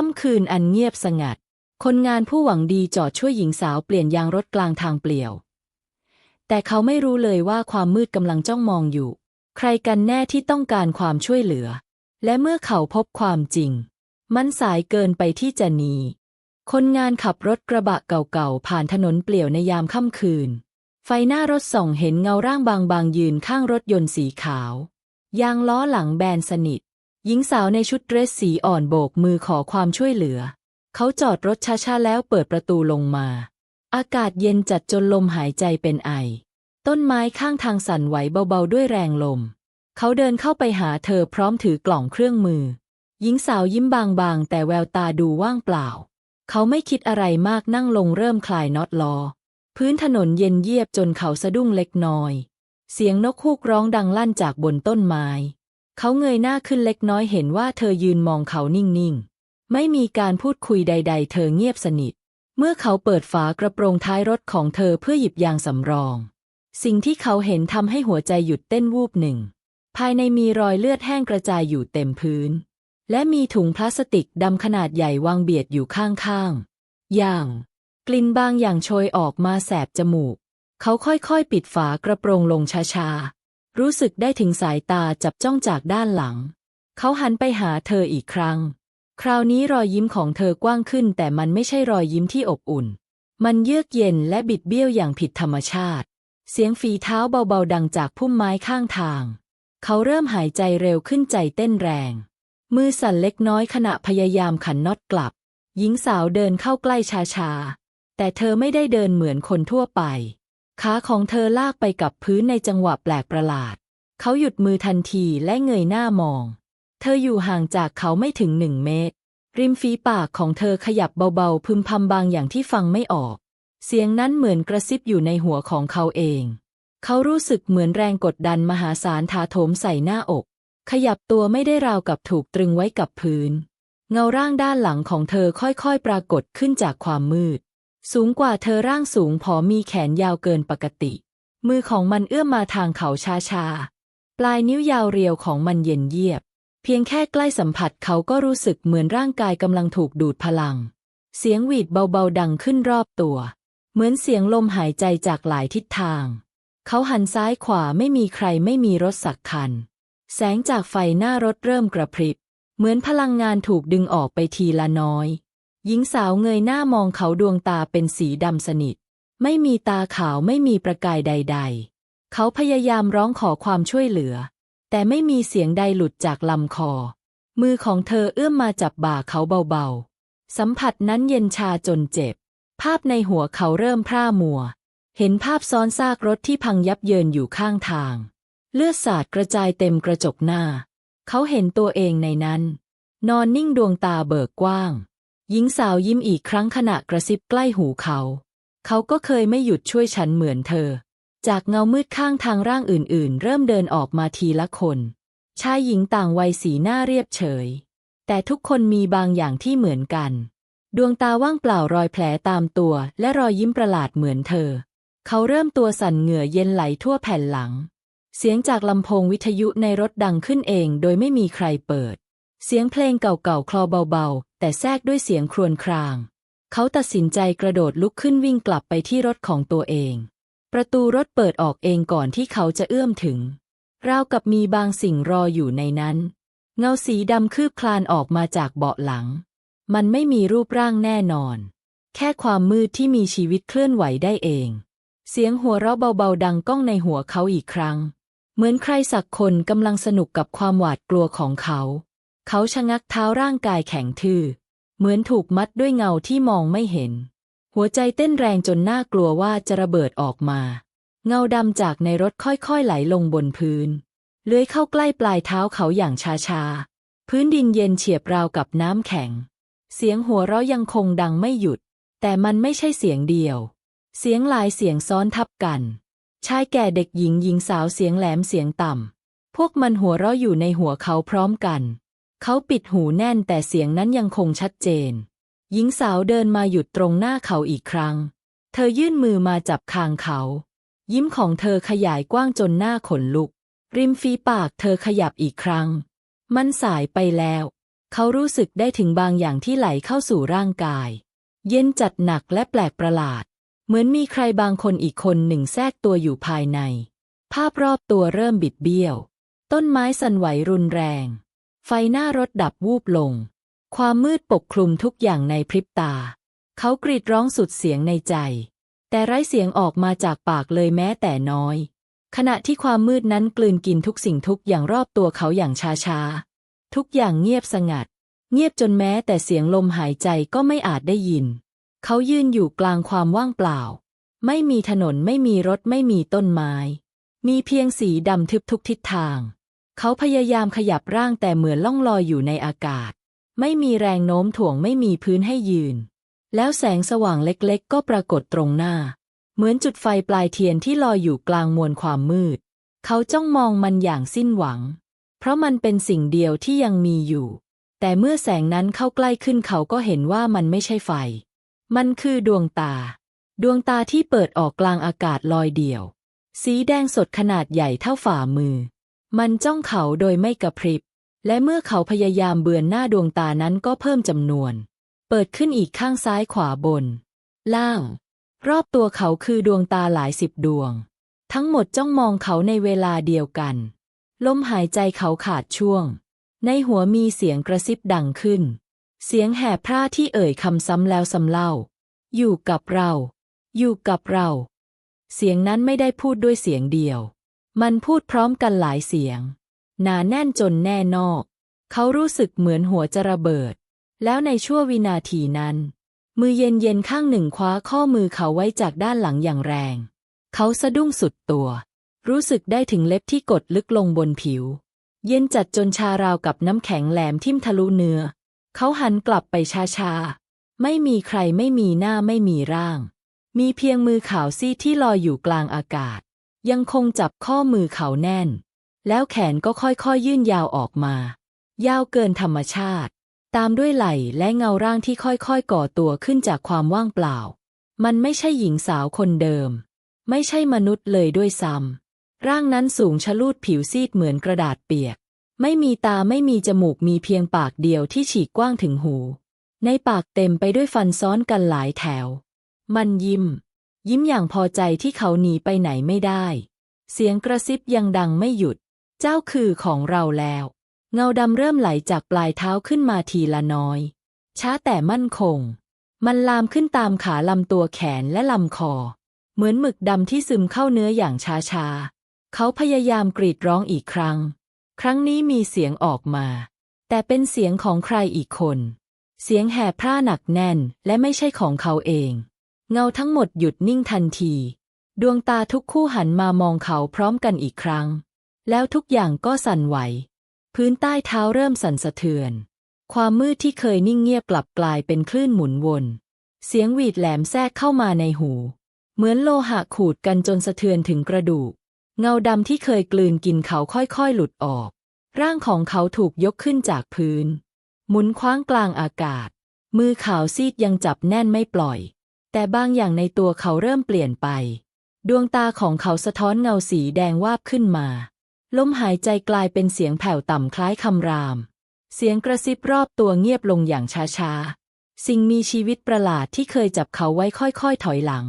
ค่ำคืนอันเงียบสงัด คนงานผู้หวังดีจอดช่วยหญิงสาวเปลี่ยนยางรถกลางทางเปลี่ยว แต่เขาไม่รู้เลยว่าความมืดกำลังจ้องมองอยู่ ใครกันแน่ที่ต้องการความช่วยเหลือ และเมื่อเขาพบความจริง มันสายเกินไปที่จะหนี คนงานขับรถกระบะเก่าๆผ่านถนนเปลี่ยวในยามค่ำคืน ไฟหน้ารถส่องเห็นเงาร่างบางๆยืนข้างรถยนต์สีขาว ยางล้อหลังแบนสนิท หญิงสาวในชุดเดรสสีอ่อนโบกมือขอความช่วยเหลือ เขาจอดรถช้าๆแล้วเปิดประตูลงมา อากาศเย็นจัดจนลมหายใจเป็นไอ ต้นไม้ข้างทางสั่นไหวเบาๆด้วยแรงลม เขาเดินเข้าไปหาเธอพร้อมถือกล่องเครื่องมือ หญิงสาวยิ้มบางๆ แต่แววตาดูว่างเปล่า เขาไม่คิดอะไรมากนั่งลงเริ่มคลายน็อตล้อ พื้นถนนเย็นเยียบจนเขาสะดุ้งเล็กน้อย เสียงนกฮูกร้องดังลั่นจากบนต้นไม้ เขาเงยหน้าขึ้นเล็กน้อยเห็นว่าเธอยืนมองเขานิ่งๆ ไม่มีการพูดคุยใด ๆ เธอเงียบสนิท เมื่อเขาเปิดฝากระโปรงท้ายรถของเธอเพื่อหยิบยางสำรอง สิ่งที่เขาเห็นทำให้หัวใจหยุดเต้นวูบหนึ่ง ภายในมีรอยเลือดแห้งกระจายอยู่เต็มพื้น และมีถุงพลาสติกดำขนาดใหญ่วางเบียดอยู่ข้างๆ อย่าง กลิ่นบางอย่างโชยออกมาแสบจมูก เขาค่อยๆ ปิดฝากระโปรงลงช้าๆ รู้สึกได้ถึงสายตาจับจ้องจากด้านหลัง เขาหันไปหาเธออีกครั้ง คราวนี้รอยยิ้มของเธอกว้างขึ้น แต่มันไม่ใช่รอยยิ้มที่อบอุ่น มันเยือกเย็นและบิดเบี้ยวอย่างผิดธรรมชาติ เสียงฝีเท้าเบาๆดังจากพุ่มไม้ข้างทาง เขาเริ่มหายใจเร็วขึ้นใจเต้นแรง มือสั่นเล็กน้อยขณะพยายามขันน็อตกลับ หญิงสาวเดินเข้าใกล้ช้าๆแต่เธอไม่ได้เดินเหมือนคนทั่วไป ขาของเธอลากไปกับพื้นในจังหวะแปลกประหลาด เขาหยุดมือทันทีและเงยหน้ามอง เธออยู่ห่างจากเขาไม่ถึงหนึ่งเมตร ริมฝีปากของเธอขยับเบาๆพึมพำบางอย่างที่ฟังไม่ออก เสียงนั้นเหมือนกระซิบอยู่ในหัวของเขาเอง เขารู้สึกเหมือนแรงกดดันมหาศาลถาโถมใส่หน้าอก ขยับตัวไม่ได้ราวกับถูกตรึงไว้กับพื้น เงาร่างด้านหลังของเธอค่อยๆ ปรากฏขึ้นจากความมืด สูงกว่าเธอร่างสูงผอมมีแขนยาวเกินปกติ มือของมันเอื้อมมาทางเขาช้าๆ ปลายนิ้วยาวเรียวของมันเย็นเยียบ เพียงแค่ใกล้สัมผัสเขาก็รู้สึกเหมือนร่างกายกำลังถูกดูดพลัง เสียงหวีดเบาๆดังขึ้นรอบตัว เหมือนเสียงลมหายใจจากหลายทิศทาง เขาหันซ้ายขวาไม่มีใครไม่มีรถสักคัน แสงจากไฟหน้ารถเริ่มกระพริบ เหมือนพลังงานถูกดึงออกไปทีละน้อย หญิงสาวเงยหน้ามองเขาดวงตาเป็นสีดำสนิท ไม่มีตาขาวไม่มีประกายใด ๆ เขาพยายามร้องขอความช่วยเหลือ แต่ไม่มีเสียงใดหลุดจากลำคอ มือของเธอเอื้อมมาจับบ่าเขาเบาๆ สัมผัสนั้นเย็นชาจนเจ็บ ภาพในหัวเขาเริ่มพร่ามัว เห็นภาพซ้อนซากรถที่พังยับเยินอยู่ข้างทาง เลือดสาดกระจายเต็มกระจกหน้า เขาเห็นตัวเองในนั้น นอนนิ่งดวงตาเบิกกว้าง หญิงสาวยิ้มอีกครั้งขณะกระซิบใกล้หูเขา เขาก็เคยไม่หยุดช่วยฉันเหมือนเธอ จากเงามืดข้างทางร่างอื่นๆ เริ่มเดินออกมาทีละคน ชายหญิงต่างวัยสีหน้าเรียบเฉย แต่ทุกคนมีบางอย่างที่เหมือนกัน ดวงตาว่างเปล่ารอยแผลตามตัว และรอยยิ้มประหลาดเหมือนเธอ เขาเริ่มตัวสั่นเหงื่อเย็นไหลทั่วแผ่นหลัง เสียงจากลำโพงวิทยุในรถดังขึ้นเองโดยไม่มีใครเปิด เสียงเพลงเก่าๆ คลอเบาๆ แต่แทรกด้วยเสียงครวญคราง เขาตัดสินใจกระโดดลุกขึ้นวิ่งกลับไปที่รถของตัวเอง ประตูรถเปิดออกเองก่อนที่เขาจะเอื้อมถึง ราวกับมีบางสิ่งรออยู่ในนั้น เงาสีดำคืบคลานออกมาจากเบาะหลัง มันไม่มีรูปร่างแน่นอน แค่ความมืดที่มีชีวิตเคลื่อนไหวได้เอง เสียงหัวเราะเบาๆ ดังก้องในหัวเขาอีกครั้ง เหมือนใครสักคนกำลังสนุกกับความหวาดกลัวของเขา เขาชะงักเท้าร่างกายแข็งทื่อ เหมือนถูกมัดด้วยเงาที่มองไม่เห็น หัวใจเต้นแรงจนน่ากลัวว่าจะระเบิดออกมา เงาดำจากในรถค่อยๆไหลลงบนพื้น เลื้อยเข้าใกล้ปลายเท้าเขาอย่างช้าๆ พื้นดินเย็นเฉียบราวกับน้ำแข็ง เสียงหัวเราะยังคงดังไม่หยุด แต่มันไม่ใช่เสียงเดียว เสียงหลายเสียงซ้อนทับกัน ชายแก่เด็กหญิงหญิงสาวเสียงแหลมเสียงต่ำพวกมันหัวเราะอยู่ในหัวเขาพร้อมกัน เขาปิดหูแน่นแต่เสียงนั้นยังคงชัดเจน หญิงสาวเดินมาหยุดตรงหน้าเขาอีกครั้ง เธอยื่นมือมาจับคางเขา ยิ้มของเธอขยายกว้างจนหน้าขนลุก ริมฝีปากเธอขยับอีกครั้ง มันสายไปแล้ว เขารู้สึกได้ถึงบางอย่างที่ไหลเข้าสู่ร่างกาย เย็นจัดหนักและแปลกประหลาด เหมือนมีใครบางคนอีกคนหนึ่งแทรกตัวอยู่ภายใน ภาพรอบตัวเริ่มบิดเบี้ยว ต้นไม้สั่นไหวรุนแรง ไฟหน้ารถดับวูบลง ความมืดปกคลุมทุกอย่างในพริบตา เขากรีดร้องสุดเสียงในใจ แต่ไร้เสียงออกมาจากปากเลยแม้แต่น้อย ขณะที่ความมืดนั้นกลืนกินทุกสิ่งทุกอย่างรอบตัวเขาอย่างช้าๆ ทุกอย่างเงียบสงัด เงียบจนแม้แต่เสียงลมหายใจก็ไม่อาจได้ยิน เขายืนอยู่กลางความว่างเปล่า ไม่มีถนนไม่มีรถไม่มีต้นไม้ มีเพียงสีดำทึบทุกทิศทาง เขาพยายามขยับร่างแต่เหมือนล่องลอยอยู่ในอากาศ ไม่มีแรงโน้มถ่วงไม่มีพื้นให้ยืน แล้วแสงสว่างเล็กๆ ก็ปรากฏตรงหน้า เหมือนจุดไฟปลายเทียนที่ลอยอยู่กลางมวลความมืด เขาจ้องมองมันอย่างสิ้นหวัง เพราะมันเป็นสิ่งเดียวที่ยังมีอยู่ แต่เมื่อแสงนั้นเข้าใกล้ขึ้นเขาก็เห็นว่ามันไม่ใช่ไฟ มันคือดวงตา ดวงตาที่เปิดออกกลางอากาศลอยเดี่ยว สีแดงสดขนาดใหญ่เท่าฝ่ามือ มันจ้องเขาโดยไม่กระพริบ และเมื่อเขาพยายามเบือนหน้าดวงตานั้นก็เพิ่มจำนวน เปิดขึ้นอีกข้างซ้ายขวาบน ล่าง รอบตัวเขาคือดวงตาหลายสิบดวง ทั้งหมดจ้องมองเขาในเวลาเดียวกัน ลมหายใจเขาขาดช่วง ในหัวมีเสียงกระซิบดังขึ้น เสียงแห่พร่าที่เอ่ยคำซ้ำแล้วซ้ำเล่า อยู่กับเรา อยู่กับเรา เสียงนั้นไม่ได้พูดด้วยเสียงเดียว มันพูดพร้อมกันหลายเสียง หนาแน่นจนแน่นอก เขารู้สึกเหมือนหัวจะระเบิด แล้วในชั่ววินาทีนั้น มือเย็นเย็นๆข้างหนึ่งคว้าข้อมือเขาไว้จากด้านหลังอย่างแรง เขาสะดุ้งสุดตัว รู้สึกได้ถึงเล็บที่กดลึกลงบนผิว เย็นจัดจนชาราวกับน้ำแข็งแหลมทิ่มทะลุเนื้อ เขาหันกลับไปช้าๆ ไม่มีใครไม่มีหน้าไม่มีร่าง มีเพียงมือขาวซีดที่ลอยอยู่กลางอากาศ ยังคงจับข้อมือเขาแน่น แล้วแขนก็ค่อยๆยื่นยาวออกมา ยาวเกินธรรมชาติ ตามด้วยไหล่และเงาร่างที่ค่อยๆก่อตัวขึ้นจากความว่างเปล่า มันไม่ใช่หญิงสาวคนเดิม ไม่ใช่มนุษย์เลยด้วยซ้ำร่างนั้นสูงชะลูดผิวซีดเหมือนกระดาษเปียก ไม่มีตาไม่มีจมูกมีเพียงปากเดียวที่ฉีกกว้างถึงหู ในปากเต็มไปด้วยฟันซ้อนกันหลายแถว มันยิ้ม ยิ้มอย่างพอใจที่เขาหนีไปไหนไม่ได้ เสียงกระซิบยังดังไม่หยุด เจ้าคือของเราแล้ว เงาดำเริ่มไหลจากปลายเท้าขึ้นมาทีละน้อย ช้าแต่มั่นคง มันลามขึ้นตามขาลำตัวแขนและลำคอ เหมือนหมึกดำที่ซึมเข้าเนื้ออย่างช้าๆ เขาพยายามกรีดร้องอีกครั้ง ครั้งนี้มีเสียงออกมา แต่เป็นเสียงของใครอีกคน เสียงแห่พร่าหนักแน่นและไม่ใช่ของเขาเอง เงาทั้งหมดหยุดนิ่งทันที ดวงตาทุกคู่หันมามองเขาพร้อมกันอีกครั้ง แล้วทุกอย่างก็สั่นไหว พื้นใต้เท้าเริ่มสั่นสะเทือน ความมืดที่เคยนิ่งเงียบกลับกลายเป็นคลื่นหมุนวน เสียงหวีดแหลมแทรกเข้ามาในหู เหมือนโลหะขูดกันจนสะเทือนถึงกระดูก เงาดำที่เคยกลืนกินเขาค่อยๆหลุดออก ร่างของเขาถูกยกขึ้นจากพื้น หมุนคว้างกลางอากาศ มือขาวซีดยังจับแน่นไม่ปล่อย แต่บางอย่างในตัวเขาเริ่มเปลี่ยนไป ดวงตาของเขาสะท้อนเงาสีแดงวาบขึ้นมา ลมหายใจกลายเป็นเสียงแผ่วต่ำคล้ายคำราม เสียงกระซิบรอบตัวเงียบลงอย่างช้าๆ สิ่งมีชีวิตประหลาดที่เคยจับเขาไว้ค่อยๆ ถอยหลัง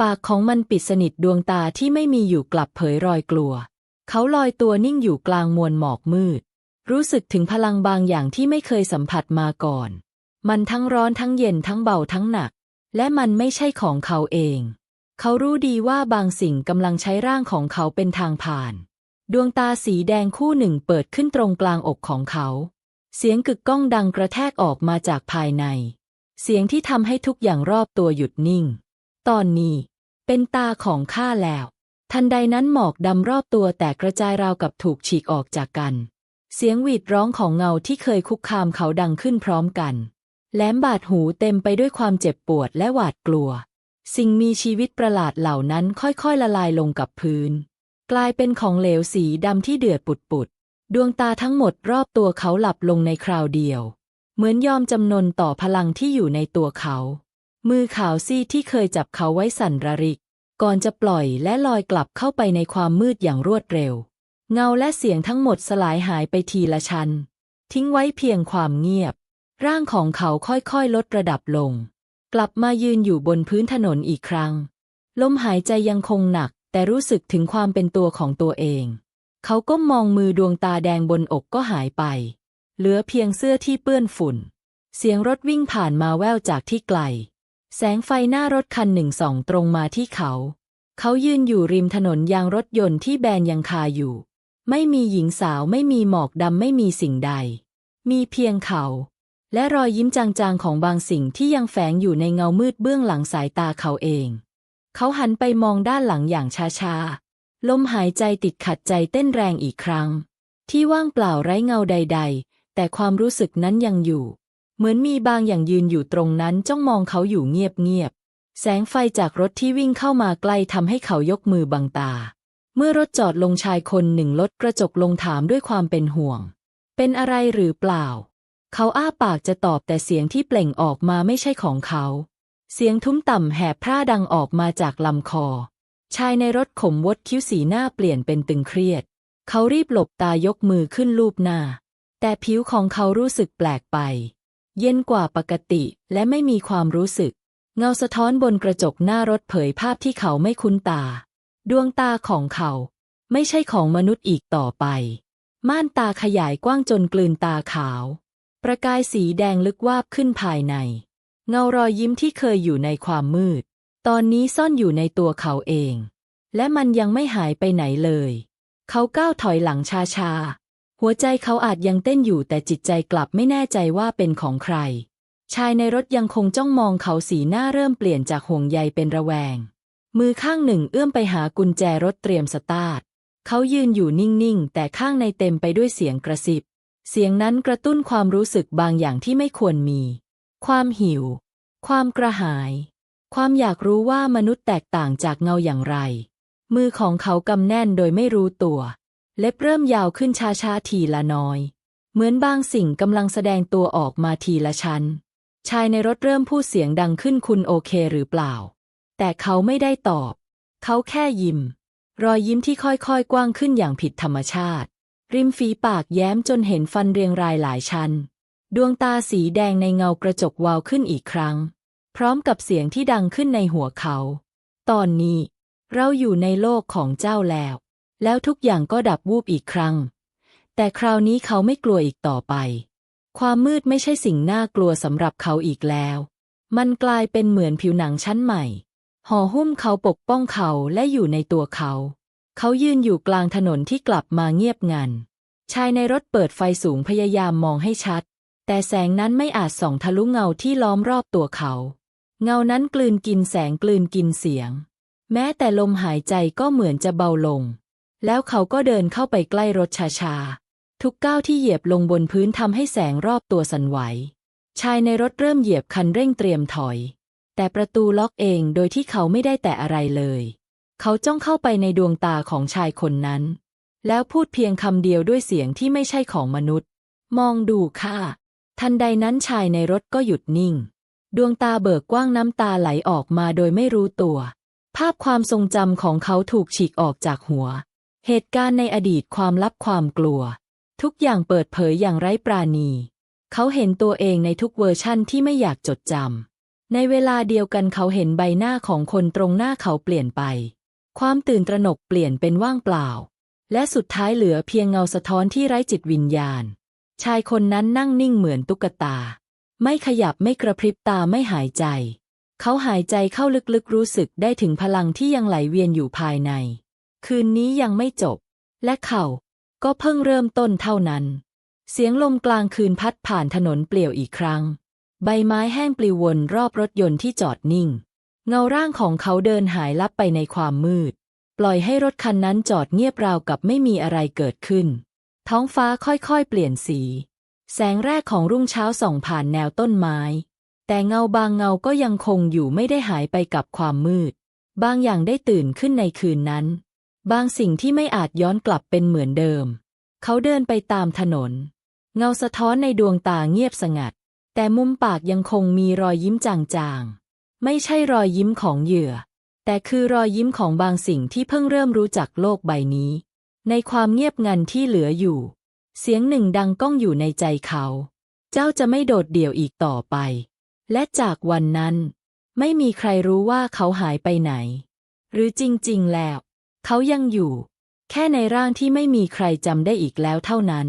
ปากของมันปิดสนิทดวงตาที่ไม่มีอยู่กลับเผยรอยกลัว เขาลอยตัวนิ่งอยู่กลางมวลหมอกมืด รู้สึกถึงพลังบางอย่างที่ไม่เคยสัมผัสมาก่อน มันทั้งร้อนทั้งเย็นทั้งเบาทั้งหนัก และมันไม่ใช่ของเขาเอง เขารู้ดีว่าบางสิ่งกำลังใช้ร่างของเขาเป็นทางผ่าน ดวงตาสีแดงคู่หนึ่งเปิดขึ้นตรงกลางอกของเขา เสียงกึกก้องดังกระแทกออกมาจากภายใน เสียงที่ทำให้ทุกอย่างรอบตัวหยุดนิ่ง ตอนนี้ เป็นตาของข้าแล้ว ทันใดนั้นหมอกดำรอบตัวแตกกระจายราวกับถูกฉีกออกจากกัน เสียงหวีดร้องของเงาที่เคยคุกคามเขาดังขึ้นพร้อมกัน แหลมบาดหูเต็มไปด้วยความเจ็บปวดและหวาดกลัว สิ่งมีชีวิตประหลาดเหล่านั้นค่อยๆละลายลงกับพื้น กลายเป็นของเหลวสีดำที่เดือดปุดๆดวงตาทั้งหมดรอบตัวเขาหลับลงในคราวเดียว เหมือนยอมจำนนต่อพลังที่อยู่ในตัวเขา มือขาวซีที่เคยจับเขาไว้สั่นระริก ก่อนจะปล่อยและลอยกลับเข้าไปในความมืดอย่างรวดเร็ว เงาและเสียงทั้งหมดสลายหายไปทีละชั้น ทิ้งไว้เพียงความเงียบ ร่างของเขาค่อยๆ ลดระดับลง กลับมายืนอยู่บนพื้นถนนอีกครั้ง ลมหายใจยังคงหนัก แต่รู้สึกถึงความเป็นตัวของตัวเอง เขาก้มมองมือดวงตาแดงบนอกก็หายไป เหลือเพียงเสื้อที่เปื้อนฝุ่น เสียงรถวิ่งผ่านมาแววจากที่ไกล แสงไฟหน้ารถคันหนึ่งส่องตรงมาที่เขา เขายืนอยู่ริมถนนยางรถยนต์ที่แบนยังคาอยู่ ไม่มีหญิงสาวไม่มีหมอกดำไม่มีสิ่งใด มีเพียงเขา และรอยยิ้มจางๆของบางสิ่งที่ยังแฝงอยู่ในเงามืดเบื้องหลังสายตาเขาเอง เขาหันไปมองด้านหลังอย่างช้าๆ ลมหายใจติดขัดใจเต้นแรงอีกครั้ง ที่ว่างเปล่าไร้เงาใด ๆ แต่ความรู้สึกนั้นยังอยู่ เหมือนมีบางอย่างยืนอยู่ตรงนั้นจ้องมองเขาอยู่เงียบๆ แสงไฟจากรถที่วิ่งเข้ามาใกล้ทำให้เขายกมือบังตา เมื่อรถจอดลงชายคนหนึ่งลดกระจกลงถามด้วยความเป็นห่วง เป็นอะไรหรือเปล่า เขาอ้าปากจะตอบแต่เสียงที่เปล่งออกมาไม่ใช่ของเขา เสียงทุ้มต่ำแหบพร่าดังออกมาจากลำคอ ชายในรถขมวดคิ้วสีหน้าเปลี่ยนเป็นตึงเครียด เขารีบหลบตายกมือขึ้นลูบหน้า แต่ผิวของเขารู้สึกแปลกไป เย็นกว่าปกติและไม่มีความรู้สึก เงาสะท้อนบนกระจกหน้ารถเผยภาพที่เขาไม่คุ้นตา ดวงตาของเขา ไม่ใช่ของมนุษย์อีกต่อไป ม่านตาขยายกว้างจนกลืนตาขาว ประกายสีแดงลึกวาบขึ้นภายใน เงารอยยิ้มที่เคยอยู่ในความมืด ตอนนี้ซ่อนอยู่ในตัวเขาเอง และมันยังไม่หายไปไหนเลย เขาก้าวถอยหลังช้าๆ หัวใจเขาอาจยังเต้นอยู่แต่จิตใจกลับไม่แน่ใจว่าเป็นของใคร ชายในรถยังคงจ้องมองเขาสีหน้าเริ่มเปลี่ยนจากห่วงใยเป็นระแวง มือข้างหนึ่งเอื้อมไปหากุญแจรถเตรียมสตาร์ทเขายืนอยู่นิ่งๆ แต่ข้างในเต็มไปด้วยเสียงกระซิบ เสียงนั้นกระตุ้นความรู้สึกบางอย่างที่ไม่ควรมี ความหิว ความกระหาย ความอยากรู้ว่ามนุษย์แตกต่างจากเงาอย่างไร มือของเขากำแน่นโดยไม่รู้ตัว เล็บเริ่มยาวขึ้นช้าๆทีละน้อย เหมือนบางสิ่งกำลังแสดงตัวออกมาทีละชั้น ชายในรถเริ่มพูดเสียงดังขึ้นคุณโอเคหรือเปล่า แต่เขาไม่ได้ตอบ เขาแค่ยิ้ม รอยยิ้มที่ค่อยๆกว้างขึ้นอย่างผิดธรรมชาติ ริมฝีปากแย้มจนเห็นฟันเรียงรายหลายชั้น ดวงตาสีแดงในเงากระจกวาวขึ้นอีกครั้ง พร้อมกับเสียงที่ดังขึ้นในหัวเขา ตอนนี้ เราอยู่ในโลกของเจ้าแล้ว แล้วทุกอย่างก็ดับวูบอีกครั้ง แต่คราวนี้เขาไม่กลัวอีกต่อไป ความมืดไม่ใช่สิ่งน่ากลัวสำหรับเขาอีกแล้ว มันกลายเป็นเหมือนผิวหนังชั้นใหม่ห่อหุ้มเขาปกป้องเขาและอยู่ในตัวเขา เขายืนอยู่กลางถนนที่กลับมาเงียบงัน ชายในรถเปิดไฟสูงพยายามมองให้ชัด แต่แสงนั้นไม่อาจส่องทะลุเงาที่ล้อมรอบตัวเขา เงานั้นกลืนกินแสงกลืนกินเสียง แม้แต่ลมหายใจก็เหมือนจะเบาลง แล้วเขาก็เดินเข้าไปใกล้รถช้าๆ ทุกก้าวที่เหยียบลงบนพื้นทำให้แสงรอบตัวสั่นไหว ชายในรถเริ่มเหยียบคันเร่งเตรียมถอย แต่ประตูล็อกเองโดยที่เขาไม่ได้แตะอะไรเลย เขาจ้องเข้าไปในดวงตาของชายคนนั้น แล้วพูดเพียงคำเดียวด้วยเสียงที่ไม่ใช่ของมนุษย์ มองดูค่ะ ทันใดนั้นชายในรถก็หยุดนิ่ง ดวงตาเบิกกว้างน้ำตาไหลออกมาโดยไม่รู้ตัว ภาพความทรงจำของเขาถูกฉีกออกจากหัว เหตุการณ์ในอดีตความลับความกลัว ทุกอย่างเปิดเผยอย่างไร้ปราณี เขาเห็นตัวเองในทุกเวอร์ชั่นที่ไม่อยากจดจำในเวลาเดียวกันเขาเห็นใบหน้าของคนตรงหน้าเขาเปลี่ยนไป ความตื่นตระหนกเปลี่ยนเป็นว่างเปล่า และสุดท้ายเหลือเพียงเงาสะท้อนที่ไร้จิตวิญญาณ ชายคนนั้นนั่งนิ่งเหมือนตุ๊กตา ไม่ขยับไม่กระพริบตาไม่หายใจ เขาหายใจเข้าลึกๆรู้สึกได้ถึงพลังที่ยังไหลเวียนอยู่ภายใน คืนนี้ยังไม่จบ และเขาก็เพิ่งเริ่มต้นเท่านั้น เสียงลมกลางคืนพัดผ่านถนนเปลี่ยวอีกครั้ง ใบไม้แห้งปลิววนรอบรถยนต์ที่จอดนิ่ง เงาร่างของเขาเดินหายลับไปในความมืด ปล่อยให้รถคันนั้นจอดเงียบราวกับไม่มีอะไรเกิดขึ้น ท้องฟ้าค่อยๆ เปลี่ยนสี แสงแรกของรุ่งเช้าส่องผ่านแนวต้นไม้ แต่เงาบางเงาก็ยังคงอยู่ไม่ได้หายไปกับความมืด บางอย่างได้ตื่นขึ้นในคืนนั้น บางสิ่งที่ไม่อาจย้อนกลับเป็นเหมือนเดิม เขาเดินไปตามถนน เงาสะท้อนในดวงตาเงียบสงัด แต่มุมปากยังคงมีรอยยิ้มจางๆ ไม่ใช่รอยยิ้มของเหยื่อ แต่คือรอยยิ้มของบางสิ่งที่เพิ่งเริ่มรู้จักโลกใบนี้ ในความเงียบงันที่เหลืออยู่ เสียงหนึ่งดังก้องอยู่ในใจเขา เจ้าจะไม่โดดเดี่ยวอีกต่อไป และจากวันนั้น ไม่มีใครรู้ว่าเขาหายไปไหน หรือจริงๆแล้ว เขายังอยู่ แค่ในร่างที่ไม่มีใครจำได้อีกแล้วเท่านั้น